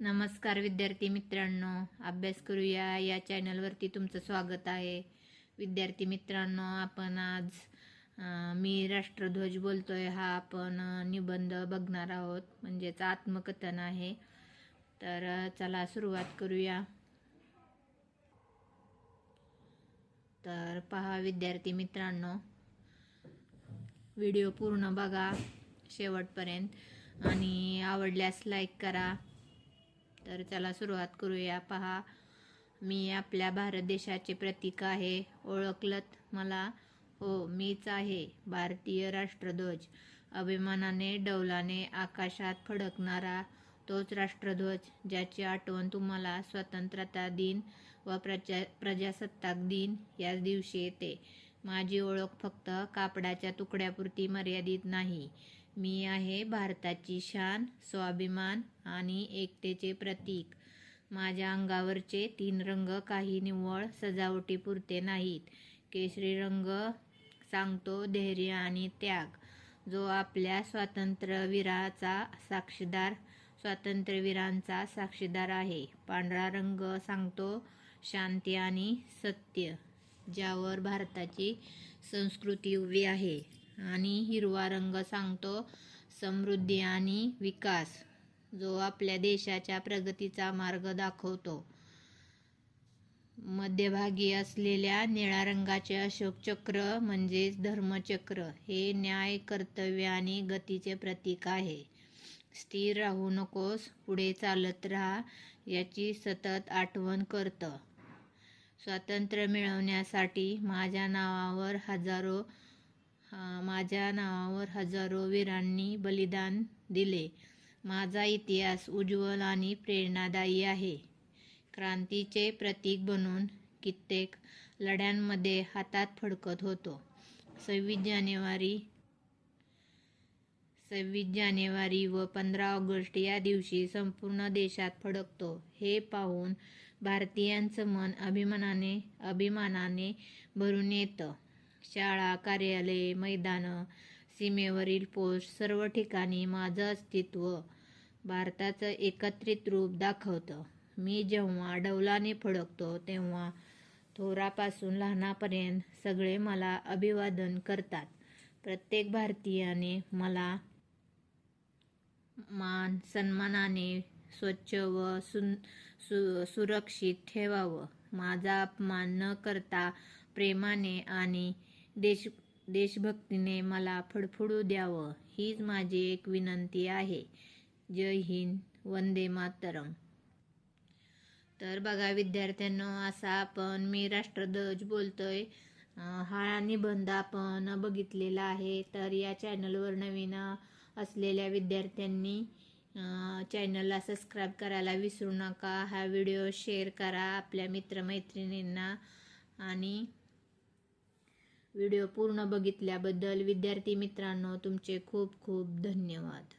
नमस्कार विद्यार्थी मित्रांनो अभ्यास करूया. या चॅनलवरती तुमचं स्वागत आहे. विद्यार्थी मित्रांनो आपण आज मी राष्ट्रध्वज बोलतोय. हा आपण निबंध बघणार आहोत. म्हणजेच आत्मकथन आहे. तर चला सुरुवात करूया. तर पहा विद्यार्थी मित्रांनो. व्हिडिओ पूर्ण बघा शेवटपर्यंत. आणि आवडल्यास लाईक करा. तर चला सुरुवात करूया. पहा मी आपल्या भारत देशाचे प्रतीक आहे ओळखलत मला? हो मीच आहे भारतीय राष्ट्रध्वज. अभिमानाने डौलाने आकाशात फडकणारा तोच राष्ट्रध्वज ज्याची आठवण तुम्हाला स्वतंत्रता दिन व प्रजा प्रजासत्ताक दिन याच दिवशी येते. माझी ओळख फक्त कापडाच्या तुकड्यापुरती मर्यादित नाही. मी आहे भारताची शान स्वाभिमान आणि एकतेचे प्रतीक. माझ्या अंगावरचे तीन रंग काही निव्वळ सजावटीपुरते नाहीत. केशरी रंग सांगतो धैर्य आणि त्याग. जो आपल्या स्वातंत्र्यवीराचा साक्षीदार स्वातंत्र्यवीरांचा साक्षीदार आहे. पांढरा रंग सांगतो शांती आणि सत्य ज्यावर भारताची संस्कृती उभी आहे. आणि हिरवा रंग सांगतो समृद्धी आणि विकास जो आपल्या देशाच्या प्रगतीचा मार्ग दाखवतो. मध्यभागी असलेल्या निळ्या रंगाचे अशोक चक्र म्हणजेच धर्मचक्र. हे न्याय कर्तव्य आणि गतीचे प्रतीक आहे. स्थिर राहू नकोस पुढे चालत राहा याची सतत आठवण करतं. स्वातंत्र्य मिळवण्यासाठी माझ्या नावावर हजारो माझ्या नावावर हजारो वीरांनी बलिदान दिले. माझा इतिहास उज्ज्वल आणि प्रेरणादायी आहे. क्रांतीचे प्रतीक बनून कित्येक लढ्यांमध्ये हातात फडकत होतो. सव्वीस जानेवारी सव्वीस जानेवारी व पंधरा ऑगस्ट या दिवशी संपूर्ण देशात फडकतो. हे पाहून भारतीयांचं मन अभिमानाने अभिमानाने भरून येतं. शाळा कार्यालय मैदानं सीमेवरील पोस्ट सर्व ठिकाणी माझं अस्तित्व भारताचं एकत्रित रूप दाखवतं. मी जेव्हा डौलाने फडकतो तेव्हा थोरापासून लहानापर्यंत सगळे मला अभिवादन करतात. प्रत्येक भारतीयाने मला मान सन्मानाने स्वच्छ व सुन सु सुरक्षित ठेवावं. माझा अपमान न करता प्रेमाने आणि देश देशभक्तीने मला फडफडू द्यावं हीच माझी एक विनंती आहे. जय हिंद वंदे मातरम. तर बघा विद्यार्थ्यांनो असा आपण मी राष्ट्रध्वज बोलतोय. हा निबंध आपण बघितलेला आहे. तर या चॅनलवर नवीन असलेल्या विद्यार्थ्यांनी चॅनलला सबस्क्राईब करायला विसरू नका. हा व्हिडिओ शेअर करा आपल्या मित्रमैत्रिणींना आणि व्हिडिओ पूर्ण बघितल्याबद्दल विद्यार्थी मित्रांनो तुमचे खूप खूप धन्यवाद.